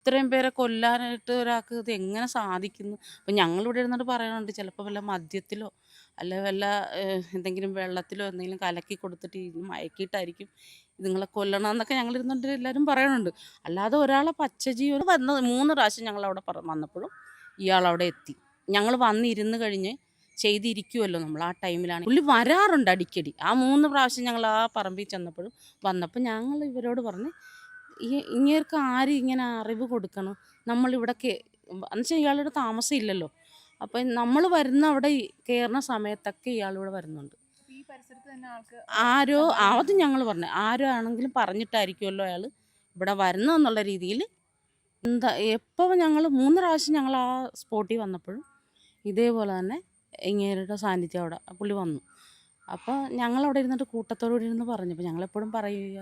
ഇത്രയും പേരെ കൊല്ലാനായിട്ട് ഒരാൾക്ക് ഇത് എങ്ങനെ സാധിക്കുന്നു? അപ്പം ഞങ്ങളിവിടെ ഇരുന്നിട്ട് പറയുന്നുണ്ട് ചിലപ്പോൾ വല്ല മദ്യത്തിലോ അല്ല വല്ല എന്തെങ്കിലും വെള്ളത്തിലോ എന്തെങ്കിലും കലക്കി കൊടുത്തിട്ട് ഇത് മയക്കിയിട്ടായിരിക്കും ഇതുങ്ങളെ കൊല്ലണമെന്നൊക്കെ ഞങ്ങൾ ഇരുന്നിട്ട് എല്ലാവരും പറയുന്നുണ്ട് അല്ലാതെ ഒരാളെ പച്ചജീവൻ വന്നത് മൂന്ന് പ്രാവശ്യം ഞങ്ങളവിടെ പറ വന്നപ്പോഴും ഇയാളവിടെ എത്തി. ഞങ്ങൾ വന്നിരുന്ന് കഴിഞ്ഞ് ചെയ്തിരിക്കുമല്ലോ നമ്മൾ ആ ടൈമിലാണ്. പുള്ളി വരാറുണ്ട് അടിക്കടി. ആ മൂന്ന് പ്രാവശ്യം ഞങ്ങൾ ആ പറമ്പിൽ ചെന്നപ്പോഴും വന്നപ്പോൾ ഞങ്ങൾ ഇവരോട് പറഞ്ഞ് ഇങ്ങേർക്ക് ആര് ഇങ്ങനെ അറിവ് കൊടുക്കണം? നമ്മളിവിടെ കേ എന്നുവെച്ചാൽ ഇയാളുടെ താമസം ഇല്ലല്ലോ അപ്പം നമ്മൾ വരുന്ന അവിടെ കയറുന്ന സമയത്തൊക്കെ ഇയാളിവിടെ വരുന്നുണ്ട്. ഈ പരിസരത്ത് തന്നെ ആൾക്ക് ആരോ അത് ഞങ്ങൾ പറഞ്ഞു. ആരോ ആണെങ്കിലും പറഞ്ഞിട്ടായിരിക്കുമല്ലോ അയാൾ ഇവിടെ വരുന്നതെന്നുള്ള രീതിയിൽ എന്താ എപ്പോൾ ഞങ്ങൾ മൂന്ന് പ്രാവശ്യം ഞങ്ങൾ ആ സ്പോട്ടിൽ വന്നപ്പോഴും ഇതേപോലെ തന്നെ ഇങ്ങേരുടെ സാന്നിധ്യം അവിടെ പുള്ളി വന്നു. അപ്പോൾ ഞങ്ങളവിടെ ഇരുന്നിട്ട് കൂട്ടത്തോടുകൂടി ഇരുന്ന് പറഞ്ഞു. അപ്പോൾ ഞങ്ങളെപ്പോഴും പറയുക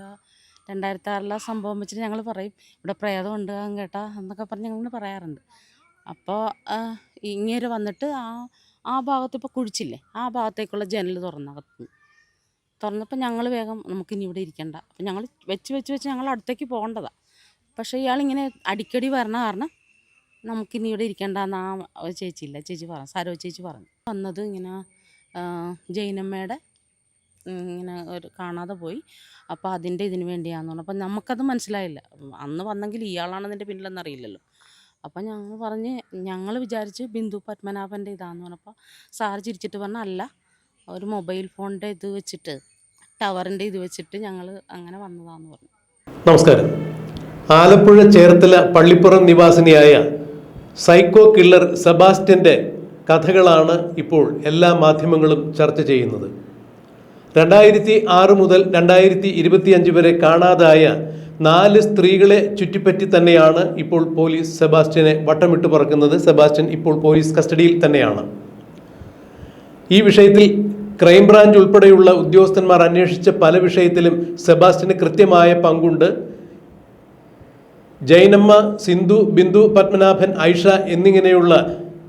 രണ്ടായിരത്തി ആറിലെ സംഭവം വെച്ചിട്ട് ഞങ്ങൾ പറയും ഇവിടെ പ്രേതം ഉണ്ട് കേട്ടാ എന്നൊക്കെ പറഞ്ഞ് ഞങ്ങൾ പറയാറുണ്ട്. അപ്പോൾ ഇങ്ങനെ വന്നിട്ട് ആ ആ ഭാഗത്ത് ഇപ്പോൾ കുഴിച്ചില്ലേ ആ ഭാഗത്തേക്കുള്ള ജനൽ തുറന്നകത്ത്. തുറന്നപ്പോൾ ഞങ്ങൾ വേഗം നമുക്കിനി ഇവിടെ ഇരിക്കണ്ട. അപ്പം ഞങ്ങൾ വെച്ച് വെച്ച് വെച്ച് ഞങ്ങൾ അടുത്തേക്ക് പോകേണ്ടതാണ് പക്ഷേ ഇയാളിങ്ങനെ അടിക്കടി വരണ കാരണം നമുക്കിനി ഇവിടെ ഇരിക്കണ്ടെന്ന് ആ ചേച്ചിയില്ല ചേച്ചി പറഞ്ഞു സരോ ചേച്ചി പറഞ്ഞു. വന്നത് ഇങ്ങനെ ജൈനമ്മയുടെ ഇങ്ങനെ ഒരു കാണാതെ പോയി. അപ്പോൾ അതിന്റെ ഇതിന് വേണ്ടിയാണെന്ന് പറഞ്ഞു. അപ്പം നമുക്കത് മനസ്സിലായില്ല. അന്ന് വന്നെങ്കിൽ ഇയാളാണ് അതിന്റെ പിന്നിലെന്ന് അറിയില്ലല്ലോ. അപ്പം ഞങ്ങൾ പറഞ്ഞ് ഞങ്ങൾ വിചാരിച്ച് ബിന്ദു പത്മനാഭന്റെ ഇതാന്ന് പറഞ്ഞപ്പോൾ സാർ ചിരിച്ചിട്ട് പറഞ്ഞ അല്ല ഒരു മൊബൈൽ ഫോണിന്റെ ഇത് വെച്ചിട്ട് ടവറിന്റെ ഇത് വെച്ചിട്ട് ഞങ്ങൾ അങ്ങനെ വന്നതാന്ന് പറഞ്ഞു. നമസ്കാരം. ആലപ്പുഴ ചേർത്തല പള്ളിപ്പുറം നിവാസിനിയായ സൈക്കോ കില്ലർ സെബാസ്റ്റ്യന്റെ കഥകളാണ് ഇപ്പോൾ എല്ലാ മാധ്യമങ്ങളും ചർച്ച ചെയ്യുന്നത്. രണ്ടായിരത്തി ആറ് മുതൽ രണ്ടായിരത്തി ഇരുപത്തിയഞ്ച് വരെ കാണാതായ നാല് സ്ത്രീകളെ ചുറ്റിപ്പറ്റി തന്നെയാണ് ഇപ്പോൾ പോലീസ് സെബാസ്റ്റ്യനെ വട്ടമിട്ട് പറക്കുന്നത്. സെബാസ്റ്റ്യൻ ഇപ്പോൾ പോലീസ് കസ്റ്റഡിയിൽ തന്നെയാണ്. ഈ വിഷയത്തിൽ ക്രൈംബ്രാഞ്ച് ഉൾപ്പെടെയുള്ള ഉദ്യോഗസ്ഥന്മാർ അന്വേഷിച്ച പല വിഷയത്തിലും സെബാസ്റ്റ്യന് കൃത്യമായ പങ്കുണ്ട്. ജൈനമ്മ സിന്ധു ബിന്ദു പത്മനാഭൻ ഐഷ എന്നിങ്ങനെയുള്ള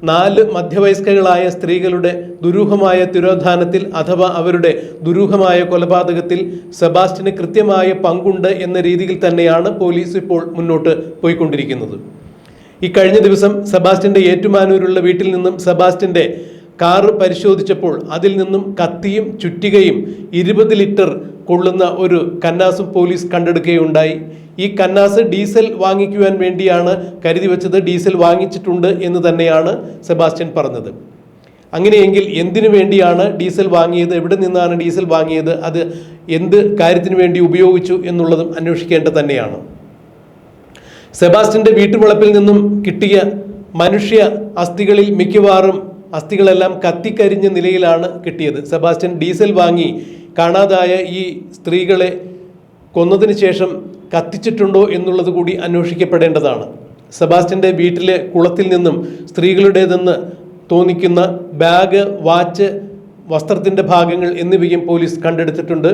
നാല് മധ്യവയസ്കകളായ സ്ത്രീകളുടെ ദുരൂഹമായ തിരോധാനത്തിൽ അഥവാ അവരുടെ ദുരൂഹമായ കൊലപാതകത്തിൽ സെബാസ്റ്റിന് കൃത്യമായ പങ്കുണ്ട് എന്ന രീതിയിൽ തന്നെയാണ് പോലീസ് ഇപ്പോൾ മുന്നോട്ട് പോയിക്കൊണ്ടിരിക്കുന്നത്. ഈ കഴിഞ്ഞ ദിവസം സെബാസ്റ്റിന്റെ ഏറ്റുമാനൂരുള്ള വീട്ടിൽ നിന്നും സെബാസ്റ്റ്യന്റെ കാറ് പരിശോധിച്ചപ്പോൾ അതിൽ നിന്നും കത്തിയും ചുറ്റികയും ഇരുപത് ലിറ്റർ കൊള്ളുന്ന ഒരു കന്നാസും പോലീസ് കണ്ടെടുക്കുകയുണ്ടായി. ഈ കന്നാസ് ഡീസൽ വാങ്ങിക്കുവാൻ വേണ്ടിയാണ് കരുതി വെച്ചത്. ഡീസൽ വാങ്ങിച്ചിട്ടുണ്ട് എന്ന് തന്നെയാണ് സെബാസ്റ്റ്യൻ പറഞ്ഞത്. അങ്ങനെയെങ്കിൽ എന്തിനു വേണ്ടിയാണ് ഡീസൽ വാങ്ങിയത്? എവിടെ നിന്നാണ് ഡീസൽ വാങ്ങിയത്? അത് എന്ത് കാര്യത്തിന് വേണ്ടി ഉപയോഗിച്ചു എന്നുള്ളതും അന്വേഷിക്കേണ്ടത് തന്നെയാണ്. സെബാസ്റ്റിന്റെ വീട്ടുവളപ്പിൽ നിന്നും കിട്ടിയ മനുഷ്യ അസ്ഥികളിൽ മിക്കവാറും അസ്ഥികളെല്ലാം കത്തിക്കരിഞ്ഞ നിലയിലാണ് കിട്ടിയത്. സെബാസ്റ്റ്യൻ ഡീസൽ വാങ്ങി കാണാതായ ഈ സ്ത്രീകളെ കൊന്നതിന് ശേഷം കത്തിച്ചിട്ടുണ്ടോ എന്നുള്ളത് കൂടി അന്വേഷിക്കപ്പെടേണ്ടതാണ്. സെബാസ്റ്റ്യന്റെ വീട്ടിലെ കുളത്തിൽ നിന്നും സ്ത്രീകളുടേതെന്ന് തോന്നിക്കുന്ന ബാഗ് വാച്ച് വസ്ത്രത്തിന്റെ ഭാഗങ്ങൾ എന്നിവയും പോലീസ് കണ്ടെടുത്തിട്ടുണ്ട്.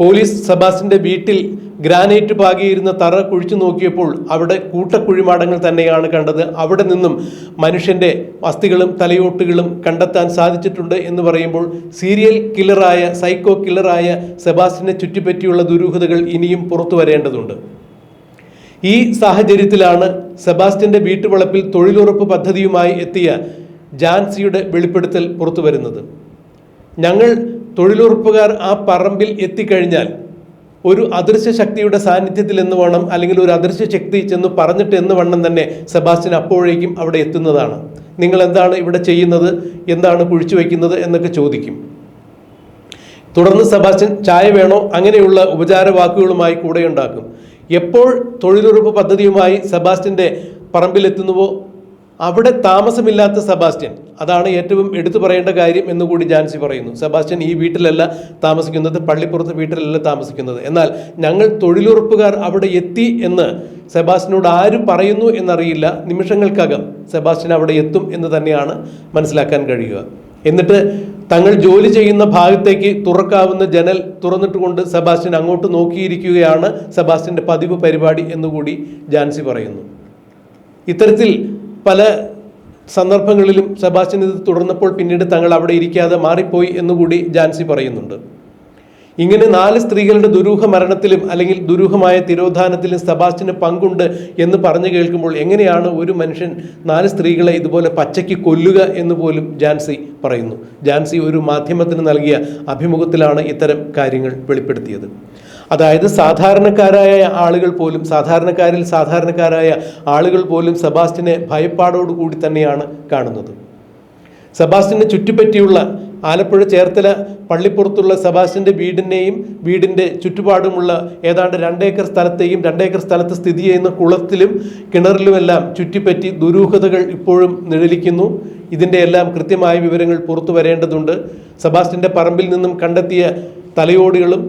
പോലീസ് സെബാസ്റ്റിന്റെ വീട്ടിൽ ഗ്രാനൈറ്റ് പാകിയിരുന്ന തറ കുഴിച്ചു നോക്കിയപ്പോൾ അവിടെ കൂട്ടക്കുഴിമാടങ്ങൾ തന്നെയാണ് കണ്ടത്. അവിടെ നിന്നും മനുഷ്യന്റെ അസ്ഥികളും തലയോട്ടുകളും കണ്ടെത്താൻ സാധിച്ചിട്ടുണ്ട് എന്ന് പറയുമ്പോൾ സീരിയൽ കില്ലറായ സൈക്കോ കില്ലറായ സെബാസ്റ്റിനെ ചുറ്റിപ്പറ്റിയുള്ള ദുരൂഹതകൾ ഇനിയും പുറത്തു വരേണ്ടതുണ്ട്. ഈ സാഹചര്യത്തിലാണ് സെബാസ്റ്റിന്റെ വീട്ടുവളപ്പിൽ തൊഴിലുറപ്പ് പദ്ധതിയുമായി എത്തിയ ജാൻസിയുടെ വെളിപ്പെടുത്തൽ പുറത്തു വരുന്നത്. ഞങ്ങൾ തൊഴിലുറപ്പുകാർ ആ പറമ്പിൽ എത്തിക്കഴിഞ്ഞാൽ ഒരു അദൃശ്യ ശക്തിയുടെ സാന്നിധ്യത്തിൽ എന്ന് വേണം അല്ലെങ്കിൽ ഒരു അദൃശ്യ ശക്തി ചെന്ന് പറഞ്ഞിട്ട് എന്ന് വണ്ണം തന്നെ സെബാസ്റ്റ്യൻ അപ്പോഴേക്കും അവിടെ എത്തുന്നതാണ്. നിങ്ങൾ എന്താണ് ഇവിടെ ചെയ്യുന്നത്? എന്താണ് കുഴിച്ചു വയ്ക്കുന്നത്? എന്നൊക്കെ ചോദിക്കും. തുടർന്ന് സെബാസ്റ്റ്യൻ ചായ വേണോ? അങ്ങനെയുള്ള ഉപചാര വാക്കുകളുമായി കൂടെ ഉണ്ടാക്കും. എപ്പോൾ തൊഴിലുറപ്പ് പദ്ധതിയുമായി സെബാസ്റ്റ്യന്റെ പറമ്പിലെത്തുന്നുവോ? അവിടെ താമസമില്ലാത്ത സെബാസ്റ്റ്യൻ അതാണ് ഏറ്റവും എടുത്തു പറയേണ്ട കാര്യം എന്ന് കൂടി ജാൻസി പറയുന്നു. സെബാസ്റ്റ്യൻ ഈ വീട്ടിലല്ല താമസിക്കുന്നത് പള്ളിപ്പുറത്ത് വീട്ടിലല്ല താമസിക്കുന്നത്. എന്നാൽ ഞങ്ങൾ തൊഴിലുറപ്പുകാർ അവിടെ എത്തി എന്ന് സെബാസ്റ്റ്യനോട് ആരും പറയുന്നു എന്നറിയില്ല. നിമിഷങ്ങൾക്കകം സെബാസ്റ്റ്യൻ അവിടെ എത്തും എന്ന് തന്നെയാണ് മനസ്സിലാക്കാൻ കഴിയുക. എന്നിട്ട് തങ്ങൾ ജോലി ചെയ്യുന്ന ഭാഗത്തേക്ക് തുറക്കാവുന്ന ജനൽ തുറന്നിട്ടുകൊണ്ട് സെബാസ്റ്റ്യൻ അങ്ങോട്ട് നോക്കിയിരിക്കുകയാണ് സെബാസ്റ്റ്യന്റെ പതിവ് പരിപാടി എന്നുകൂടി ജാൻസി പറയുന്നു. ഇത്തരത്തിൽ പല സന്ദർഭങ്ങളിലും സെബാസ്റ്റ്യൻ ഇത് തുടർന്നപ്പോൾ പിന്നീട് തങ്ങൾ അവിടെ ഇരിക്കാതെ മാറിപ്പോയി എന്നുകൂടി ജാൻസി പറയുന്നുണ്ട്. ഇങ്ങനെ നാല് സ്ത്രീകളുടെ ദുരൂഹ മരണത്തിലും അല്ലെങ്കിൽ ദുരൂഹമായ തിരോധാനത്തിലും സെബാസ്റ്റ്യന് പങ്കുണ്ട് എന്ന് പറഞ്ഞു കേൾക്കുമ്പോൾ എങ്ങനെയാണ് ഒരു മനുഷ്യൻ നാല് സ്ത്രീകളെ ഇതുപോലെ പച്ചയ്ക്ക് കൊല്ലുക എന്ന് പോലും ജാൻസി പറയുന്നു. ജാൻസി ഒരു മാധ്യമത്തിന് നൽകിയ അഭിമുഖത്തിലാണ് ഇത്തരം കാര്യങ്ങൾ വെളിപ്പെടുത്തിയത്. അതായത് സാധാരണക്കാരായ ആളുകൾ പോലും സാധാരണക്കാരിൽ സാധാരണക്കാരായ ആളുകൾ പോലും സെബാസ്റ്റ്യനെ ഭയപ്പാടോടുകൂടി തന്നെയാണ് കാണുന്നത്. സെബാസ്റ്റിനെ ചുറ്റിപ്പറ്റിയുള്ള ആലപ്പുഴ ചേർത്തല പള്ളിപ്പുറത്തുള്ള സെബാസ്റ്റിന്റെ വീടിനെയും വീടിന്റെ ചുറ്റുപാടുമുള്ള ഏതാണ്ട് രണ്ടേക്കർ സ്ഥലത്തെയും രണ്ടേക്കർ സ്ഥലത്ത് സ്ഥിതി ചെയ്യുന്ന കുളത്തിലും കിണറിലുമെല്ലാം ചുറ്റിപ്പറ്റി ദുരൂഹതകൾ ഇപ്പോഴും നിഴലിക്കുന്നു. ഇതിന്റെ എല്ലാം കൃത്യമായ വിവരങ്ങൾ പുറത്തു വരേണ്ടതുണ്ട്. സെബാസ്റ്റിന്റെ പറമ്പിൽ നിന്നും കണ്ടെത്തിയ തലയോടുകളും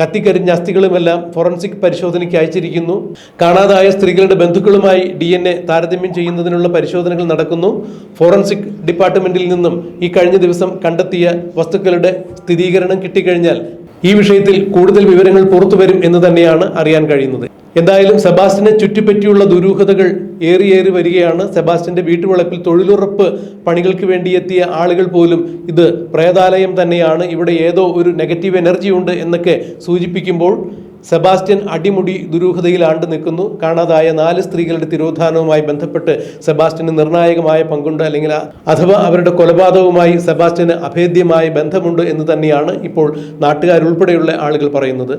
കത്തിക്കരിഞ്ഞ അസ്ഥികളുമെല്ലാം ഫോറൻസിക് പരിശോധനയ്ക്ക് അയച്ചിരിക്കുന്നു. കാണാതായ സ്ത്രീകളുടെ ബന്ധുക്കളുമായി ഡി എൻ എ താരതമ്യം ചെയ്യുന്നതിനുള്ള പരിശോധനകൾ നടക്കുന്നു. ഫോറൻസിക് ഡിപ്പാർട്ട്മെന്റിൽ നിന്നും ഈ കഴിഞ്ഞ ദിവസം കണ്ടെത്തിയ വസ്തുക്കളുടെ സ്ഥിരീകരണം കിട്ടിക്കഴിഞ്ഞാൽ ഈ വിഷയത്തിൽ കൂടുതൽ വിവരങ്ങൾ പുറത്തുവരും എന്ന് തന്നെയാണ് അറിയാൻ കഴിയുന്നത്. എന്തായാലും സെബാസ്റ്റിനെ ചുറ്റിപ്പറ്റിയുള്ള ദുരൂഹതകൾ ഏറിയേറി വരികയാണ്. സെബാസ്റ്റിന്റെ വീട്ടുവളപ്പിൽ തൊഴിലുറപ്പ് പണികൾക്ക് വേണ്ടി എത്തിയ ആളുകൾ പോലും ഇത് പ്രേതാലയം തന്നെയാണ്. ഇവിടെ ഏതോ ഒരു നെഗറ്റീവ് എനർജി ഉണ്ട് എന്നൊക്കെ സൂചിപ്പിക്കുമ്പോൾ സെബാസ്റ്റ്യൻ അടിമുടി ദുരൂഹതയിൽ ആണ്ട് നിൽക്കുന്നു. കാണാതായ നാല് സ്ത്രീകളുടെ തിരോധാനവുമായി ബന്ധപ്പെട്ട് സെബാസ്റ്റ്യന് നിർണായകമായ പങ്കുണ്ട്. അല്ലെങ്കിൽ അഥവാ അവരുടെ കൊലപാതകവുമായി സെബാസ്റ്റ്യന് അഭേദ്യമായ ബന്ധമുണ്ട് എന്ന് തന്നെയാണ് ഇപ്പോൾ നാട്ടുകാരുൾപ്പെടെയുള്ള ആളുകൾ പറയുന്നത്.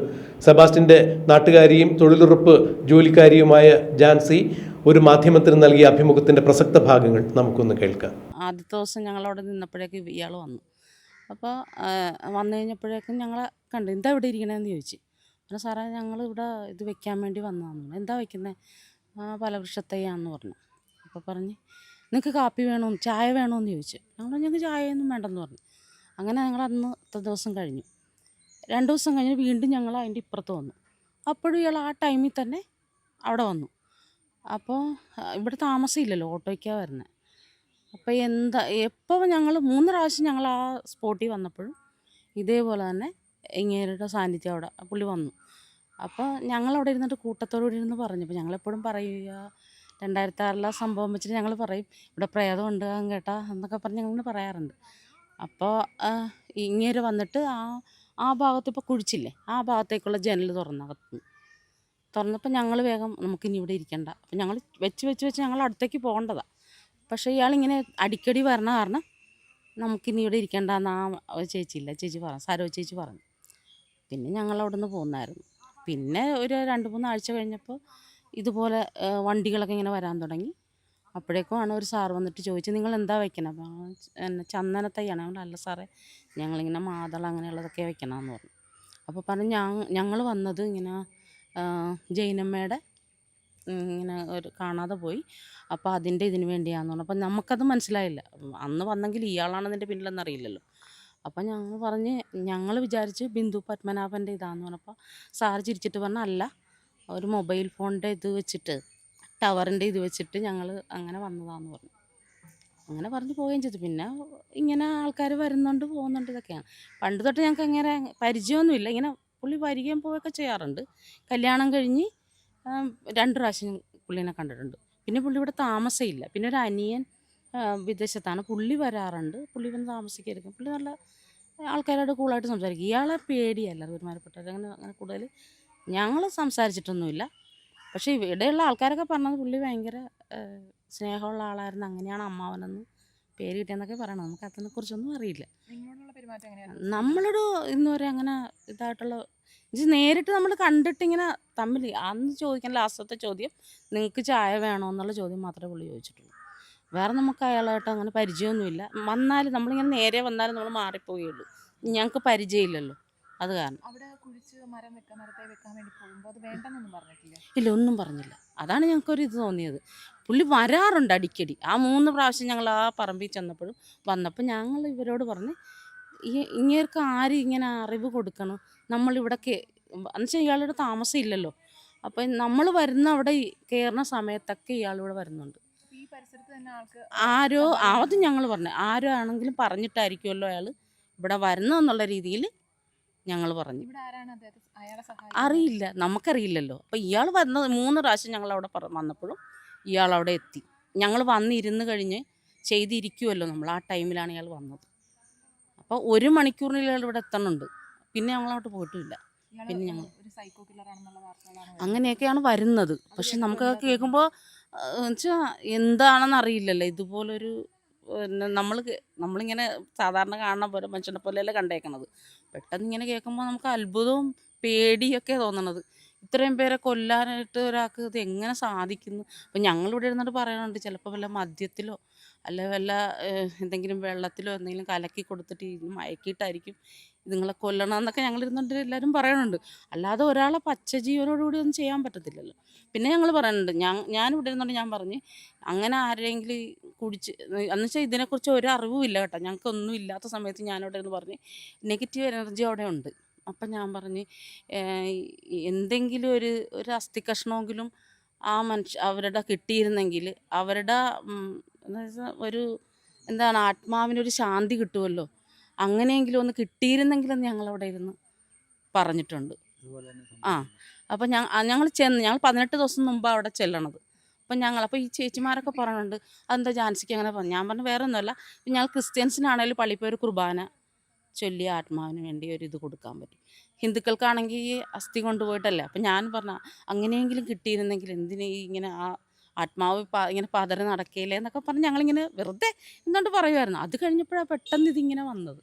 സെബാസ്റ്റ്യന്റെ നാട്ടുകാരിയും തൊഴിലുറപ്പ് ജോലിക്കാരിയുമായ ജാൻസി ഒരു മാധ്യമത്തിന് നൽകിയ അഭിമുഖത്തിന്റെ പ്രസക്ത ഭാഗങ്ങൾ നമുക്കൊന്ന് കേൾക്കാം. ആദ്യത്തെ ദിവസം ഞങ്ങളവിടെ നിന്നപ്പോഴേക്കും ഇയാൾ വന്നു. അപ്പോൾ വന്നു കഴിഞ്ഞപ്പോഴേക്കും ഞങ്ങളെ കണ്ടു. എന്താ ഇവിടെ ഇരിക്കണമെന്ന് ചോദിച്ചു. പറഞ്ഞു സാറേ ഞങ്ങൾ ഇവിടെ ഇത് വെക്കാൻ വേണ്ടി പറഞ്ഞു എന്താ വെക്കുന്നത് ആ ഫലവൃക്ഷത്തയ്യാന്ന് പറഞ്ഞു. അപ്പോൾ പറഞ്ഞ് നിങ്ങൾക്ക് കാപ്പി വേണോ? ചായ വേണമെന്ന് ചോദിച്ചു. ഞങ്ങൾ ഞങ്ങൾക്ക് ചായയൊന്നും വേണ്ടെന്ന് പറഞ്ഞു. അങ്ങനെ ഞങ്ങൾ അന്ന് അന്നത്തെ ദിവസം കഴിഞ്ഞു. രണ്ട് ദിവസം കഴിഞ്ഞ് വീണ്ടും ഞങ്ങൾ അതിന്റെ ഇപ്പുറത്ത് വന്നു. അപ്പോഴും ഇയാൾ ആ ടൈമിൽ തന്നെ അവിടെ വന്നു. അപ്പോൾ ഇവിടെ താമസമില്ലല്ലോ ഓട്ടോയ്ക്കാണ് വരുന്നത് അപ്പോൾ എന്താ എപ്പോൾ ഞങ്ങൾ മൂന്ന് പ്രാവശ്യം ഞങ്ങൾ ആ സ്പോട്ടിൽ വന്നപ്പോഴും ഇതേപോലെ തന്നെ ഇങ്ങേരുടെ സാന്നിധ്യം അവിടെ പുള്ളി വന്നു. അപ്പോൾ ഞങ്ങളവിടെ ഇരുന്നിട്ട് കൂട്ടത്തോടുകൂടി ഇരുന്ന് പറഞ്ഞു. അപ്പോൾ ഞങ്ങളെപ്പോഴും പറയുക രണ്ടായിരത്തി ആറിലെ സംഭവം വെച്ചിട്ട് ഞങ്ങൾ പറയും ഇവിടെ പ്രേതമുണ്ട് കേട്ടാ എന്നൊക്കെ പറഞ്ഞ് ഞങ്ങൾ പറയാറുണ്ട്. അപ്പോൾ ഇങ്ങേര് വന്നിട്ട് ആ ആ ഭാഗത്ത് ഇപ്പോൾ കുഴിച്ചില്ലേ ആ ഭാഗത്തേക്കുള്ള ജനൽ തുറന്നകത്ത് തുറന്നപ്പോൾ ഞങ്ങൾ വേഗം നമുക്കിനി ഇവിടെ ഇരിക്കണ്ട. അപ്പോൾ ഞങ്ങൾ വെച്ച് വെച്ച് വെച്ച് ഞങ്ങൾ അടുത്തേക്ക് പോകേണ്ടതാണ് പക്ഷേ ഇയാളിങ്ങനെ അടിക്കടി വരണ കാരണം നമുക്കിനി ഇവിടെ ഇരിക്കേണ്ടെന്ന് ആ ചേച്ചിയില്ല ചേച്ചി പറഞ്ഞു സാരോ ചേച്ചി പറഞ്ഞു. പിന്നെ ഞങ്ങൾ അവിടെ നിന്ന് പോകുന്നായിരുന്നു പിന്നെ ഒരു രണ്ട് മൂന്ന് ആഴ്ച കഴിഞ്ഞപ്പോൾ ഇതുപോലെ വണ്ടികളൊക്കെ ഇങ്ങനെ വരാൻ തുടങ്ങി. അപ്പോഴേക്കും ആണ് ഒരു സാർ വന്നിട്ട് ചോദിച്ചു നിങ്ങൾ എന്താ വയ്ക്കണം അപ്പോൾ എന്നെ ചന്ദനത്തൈയാണ് ഞങ്ങൾ അല്ല സാറേ ഞങ്ങളിങ്ങനെ മാതളം അങ്ങനെയുള്ളതൊക്കെ വയ്ക്കണമെന്ന് പറഞ്ഞു. അപ്പോൾ പറഞ്ഞു ഞങ്ങൾ ഞങ്ങൾ വന്നത് ഇങ്ങനെ ജൈനമ്മയുടെ ഇങ്ങനെ ഒരു കാണാതെ പോയി. അപ്പോൾ അതിന്റെ ഇതിന് വേണ്ടിയാണെന്ന് പറഞ്ഞു. അപ്പം നമുക്കത് മനസ്സിലായില്ല. അന്ന് വന്നെങ്കിൽ ഇയാളാണ് അതിന്റെ പിന്നിലെന്ന് അറിയില്ലല്ലോ. അപ്പം ഞങ്ങൾ പറഞ്ഞ് ഞങ്ങൾ വിചാരിച്ച് ബിന്ദു പത്മനാഭന്റെ ഇതാന്ന് പറഞ്ഞപ്പോൾ സാർ ചിരിച്ചിട്ട് പറഞ്ഞ അല്ല ഒരു മൊബൈൽ ഫോണിന്റെ ഇത് വെച്ചിട്ട് ടവറിന്റെ ഇത് വെച്ചിട്ട് ഞങ്ങൾ അങ്ങനെ വന്നതാന്ന് പറഞ്ഞു. അങ്ങനെ പറഞ്ഞു പോവുകയും ചെയ്തു. പിന്നെ ഇങ്ങനെ ആൾക്കാർ വരുന്നുണ്ട് പോകുന്നുണ്ട് ഇതൊക്കെയാണ്. പണ്ട് തൊട്ട് ഞങ്ങൾക്ക് അങ്ങനെ പരിചയമൊന്നുമില്ല. ഇങ്ങനെ പുള്ളി വരികയും പോവുകയൊക്കെ ചെയ്യാറുണ്ട്. കല്യാണം കഴിഞ്ഞ് രണ്ട് പ്രാവശ്യം പുള്ളീനെ കണ്ടിട്ടുണ്ട്. പിന്നെ പുള്ളി ഇവിടെ താമസമില്ല പിന്നെ ഒരു അനിയൻ വിദേശത്താണ്. പുള്ളി വരാറുണ്ട്. പുള്ളി വന്ന് താമസിക്കായിരിക്കും പുള്ളി നല്ല ആൾക്കാരോട് കൂളായിട്ട് സംസാരിക്കും. ഇയാളെ പേടിയല്ല പെരുമാറപ്പെട്ടത് അങ്ങനെ അങ്ങനെ കൂടുതൽ ഞങ്ങൾ സംസാരിച്ചിട്ടൊന്നുമില്ല. പക്ഷേ ഇവിടെയുള്ള ആൾക്കാരൊക്കെ പറഞ്ഞത് പുള്ളി ഭയങ്കര സ്നേഹമുള്ള ആളായിരുന്നു. അങ്ങനെയാണ് അമ്മാവനെന്ന് പേര് കിട്ടിയെന്നൊക്കെ പറയണം നമുക്ക് അതിനെ കുറിച്ചൊന്നും അറിയില്ല. നമ്മളോട് ഇന്ന് വരെ അങ്ങനെ ഇതായിട്ടുള്ള ഇത് നേരിട്ട് നമ്മൾ കണ്ടിട്ടിങ്ങനെ തമ്മിൽ അന്ന് ചോദിക്കാൻ ലാസ്റ്റത്തെ ചോദ്യം നിങ്ങൾക്ക് ചായ വേണോ? എന്നുള്ള ചോദ്യം മാത്രമേ പുള്ളി ചോദിച്ചിട്ടുള്ളൂ. വേറെ നമുക്ക് അയാളായിട്ട് അങ്ങനെ പരിചയമൊന്നുമില്ല. വന്നാലും നമ്മളിങ്ങനെ നേരെ വന്നാൽ നമ്മൾ മാറിപ്പോവുകയുള്ളൂ. ഞങ്ങൾക്ക് പരിചയമില്ലല്ലോ. അത് കാരണം. ഇല്ല ഒന്നും പറഞ്ഞില്ല. അതാണ് ഞങ്ങൾക്കൊരു ഇത് തോന്നിയത്. പുള്ളി വരാറുണ്ട് അടിക്കടി. ആ മൂന്ന് പ്രാവശ്യം ഞങ്ങൾ ആ പറമ്പിൽ ചെന്നപ്പോഴും വന്നപ്പോൾ ഞങ്ങൾ ഇവരോട് പറഞ്ഞ് ഈ ഇങ്ങേർക്ക് ആര് ഇങ്ങനെ അറിവ് കൊടുക്കണം? നമ്മളിവിടെ കേ എന്നുവെച്ചാൽ ഇയാളുടെ താമസം ഇല്ലല്ലോ. അപ്പം നമ്മൾ വരുന്ന അവിടെ കയറുന്ന സമയത്തൊക്കെ ഇയാളിവിടെ വരുന്നുണ്ട്. ആരോ ആദ്യം ഞങ്ങൾ പറഞ്ഞു. ആരോ ആണെങ്കിലും പറഞ്ഞിട്ടായിരിക്കുമല്ലോ അയാൾ ഇവിടെ വരുന്നതെന്നുള്ള രീതിയിൽ ഞങ്ങൾ പറഞ്ഞു. അറിയില്ല. നമുക്കറിയില്ലല്ലോ. അപ്പം ഇയാൾ വന്നത് മൂന്ന് പ്രാവശ്യം ഞങ്ങൾ അവിടെ വന്നപ്പോഴും ഇയാൾ അവിടെ എത്തി. ഞങ്ങൾ വന്നിരുന്ന് കഴിഞ്ഞ് ചെയ്തിരിക്കുമല്ലോ നമ്മൾ. ആ ടൈമിലാണ് ഇയാൾ വന്നത്. അപ്പോൾ ഒരു മണിക്കൂറിന് ഇയാൾ ഇവിടെ എത്തണുണ്ട്. പിന്നെ ഞങ്ങളങ്ങോട്ട് പോയിട്ടില്ല. പിന്നെ ഞങ്ങൾ-. അങ്ങനെയൊക്കെയാണ് വരുന്നത്. പക്ഷെ നമുക്ക് കേൾക്കുമ്പോൾ വെച്ചാൽ എന്താണെന്ന് അറിയില്ലല്ലോ ഇതുപോലൊരു പിന്നെ നമ്മൾ നമ്മളിങ്ങനെ സാധാരണ കാണുന്ന പോലെ മനുഷ്യനെ പോലെയല്ല കണ്ടേക്കണത്. പെട്ടെന്ന് ഇങ്ങനെ കേൾക്കുമ്പോൾ നമുക്ക് അത്ഭുതവും പേടിയൊക്കെ തോന്നണത്. ഇത്രയും പേരെ കൊല്ലാനായിട്ട് ഒരാൾക്ക് ഇത് എങ്ങനെ സാധിക്കുന്നു? അപ്പം ഞങ്ങളിവിടെ ഇരുന്നിട്ട് പറയുന്നുണ്ട് ചിലപ്പോൾ വല്ല മദ്യത്തിലോ അല്ലെ വല്ല എന്തെങ്കിലും വെള്ളത്തിലോ എന്തെങ്കിലും കലക്കി കൊടുത്തിട്ട് മയക്കിയിട്ടായിരിക്കും ഇതുങ്ങളെ കൊല്ലണം എന്നൊക്കെ ഞങ്ങൾ എല്ലാവരും പറയണുണ്ട്. അല്ലാതെ ഒരാളെ പച്ച ജീവനോടുകൂടി ഒന്നും ചെയ്യാൻ പറ്റത്തില്ലല്ലോ. പിന്നെ ഞങ്ങൾ പറയുന്നുണ്ട് ഞാൻ ഞാൻ ഇവിടെ ഇരുന്നുകൊണ്ട് ഞാൻ പറഞ്ഞ് അങ്ങനെ ആരെങ്കിലും കുടിച്ച് എന്ന് വെച്ചാൽ ഇതിനെക്കുറിച്ച് ഒരു അറിവും ഇല്ല കേട്ടോ. ഞങ്ങൾക്കൊന്നും ഇല്ലാത്ത സമയത്ത് ഞാനിവിടെ ഇരുന്ന് പറഞ്ഞ് നെഗറ്റീവ് എനർജി അവിടെ ഉണ്ട്. അപ്പം ഞാൻ പറഞ്ഞ് എന്തെങ്കിലും ഒരു ഒരു അസ്ഥി കഷ്ണമെങ്കിലും ആ മനുഷ്യ അവരുടെ കിട്ടിയിരുന്നെങ്കിൽ അവരുടെ എന്താ ഒരു എന്താണ് ആത്മാവിനൊരു ശാന്തി കിട്ടുമല്ലോ അങ്ങനെയെങ്കിലും ഒന്ന് കിട്ടിയിരുന്നെങ്കിലെന്ന് ഞങ്ങളവിടെ ഇരുന്ന് പറഞ്ഞിട്ടുണ്ട്. ആ അപ്പം ഞങ്ങൾ ചെന്ന് ഞങ്ങൾ പതിനെട്ട് ദിവസം മുമ്പ് അവിടെ ചെല്ലണത്. അപ്പം ഞങ്ങൾ അപ്പോൾ ഈ ചേച്ചിമാരൊക്കെ പറയുന്നുണ്ട് അതെന്താ ജാൻസിക്ക് അങ്ങനെ പറഞ്ഞു? ഞാൻ പറഞ്ഞു വേറെ ഒന്നുമല്ല ഞങ്ങൾ ക്രിസ്ത്യൻസിനാണെങ്കിലും പള്ളിയിൽ ഒരു കുർബാന ചൊല്ലി ആത്മാവിന് വേണ്ടി ഒരു ഇത് കൊടുക്കാൻ പറ്റും. ഹിന്ദുക്കൾക്കാണെങ്കിൽ അസ്ഥി കൊണ്ടുപോയിട്ടല്ലേ? അപ്പം ഞാൻ പറഞ്ഞ അങ്ങനെയെങ്കിലും കിട്ടിയിരുന്നെങ്കിൽ എന്തിനീ ഇങ്ങനെ ആ ആത്മാവ് ഇങ്ങനെ പതറി നടക്കില്ലേ എന്നൊക്കെ പറഞ്ഞ് ഞങ്ങളിങ്ങനെ വെറുതെ എന്തുകൊണ്ട് പറയുമായിരുന്നു അത് കഴിഞ്ഞപ്പോഴാണ് പെട്ടെന്ന് ഇതിങ്ങനെ വന്നത്.